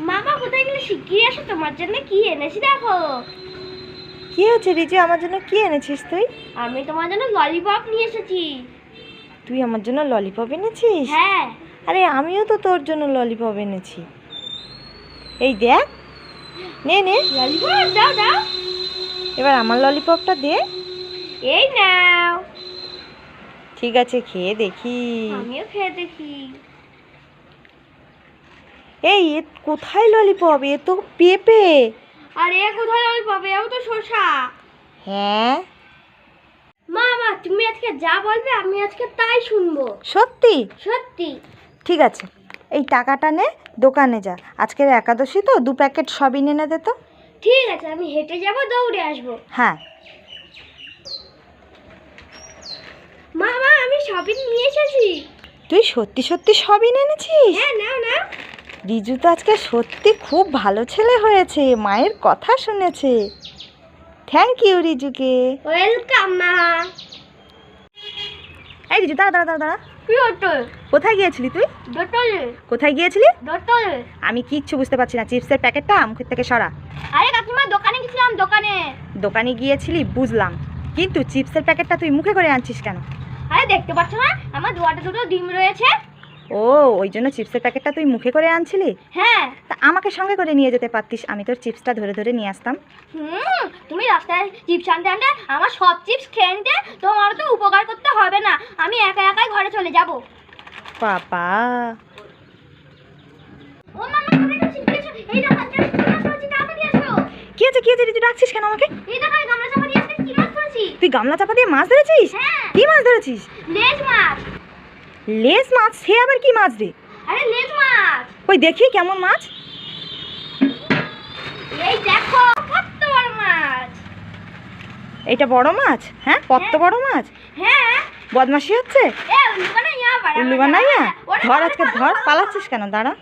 মামা কোথায় গেলে শিগগিরই আসো? তোমার জন্য কি এনেছি দেখো। কি হয়েছে রিজু? আমার জন্য কি এনেছিস তুই? আমি তোমার জন্য ললিপপ নিয়ে এসেছি। তুই আমার জন্য ললিপপ এনেছিস? হ্যাঁ। আরে আমিও তো তোর জন্য ললিপপ এনেছি। এই দেখ। নে নে। ললিপপ দাও দাও। এবার আমার ললিপপটা দে। এই নাও। ঠিক আছে খেয়ে দেখি। আমিও খেয়ে দেখি। এই এ কোথায় ললিপপ এ তো পেঁপে। আর এ কোথায় ললিপপ এও তো শসা। হ্যাঁ? মা মা তুমি আজকে যা বলবে আমি আজকে তাই শুনব। সত্যি? সত্যি। ঠিক আছে। এই টাকাটা নে দোকানে যা। আজকের একাদশী তো দু প্যাকেট সবই এনে দে তো। ঠিক আছে আমি হেঁটে যাব দৌড়ে আসব। হ্যাঁ। মা মা আমি সবই নিয়ে এসেছি। তুই সত্যি সত্যি সবই এনেছিস? হ্যাঁ নাও নাও। রিজু তো আজকে সত্যি খুব ভালো ছেলে হয়েছে মায়ের কথা শুনেছে। Thank you রিজুকে। ওয়েলকাম মা। এই রিজু দাঁড়া দাঁড়া দাঁড়া কোথায় গিয়েছিলি তুই? কোথায় গিয়েছিলি? আমি কিচ্ছু বুঝতে পারছি না চিপসের প্যাকেটটা মুখের থেকে সরা। আরে কাকিমা দোকানে গেছিলাম দোকানে। দোকানে গিয়েছিলি বুঝলাম। কিন্তু চিপসের প্যাকেটটা তুই মুখে করে আনছিস কেন? আরে দেখতে পাচ্ছ না আমার দুয়াটা দুটো ডিম রয়েছে। ও ওই জন্য চিপসের প্যাকেটটা তুই মুখে করে আনছিলি? হ্যাঁ। তা আমাকে সঙ্গে করে নিয়ে যেতে পারতিস আমি তোর চিপসটা ধরে ধরে নিয়ে আসতাম। হুম তুমি রাস্তায় চিপস আনতে আনতে আমার সব চিপস খেয়ে নিতে তোমার তো উপকার করতে হবে না আমি একা একাই ঘরে চলে যাব। বাবা। ও মামা কোথায় গেছিস এসো এই দেখো কি আছে কি আছে ডাকছিস কেন আমাকে? এই দেখো গামলা চাপা দিয়ে কি মাছ ধরেছি? তুই গামলা চাপা দিয়ে মাছ ধরেছিস? হ্যাঁ। কি মাছ ধরেছিস? লেজ মাছ। লেস মাছ সে আবার কি মাছ রে? আরে লেজ মাছ। ওই দেখি কেমন মাছ। এই দেখো কত বড় মাছ। এটা বড় মাছ? হ্যাঁ কত বড় মাছ? হ্যাঁ। বদমাশি হচ্ছে? এ উল্লু বানাইয়া বাড়া উল্লু বানাইয়া? ধর আজকে ধর পালাচ্ছিস কেন? দাঁড়া।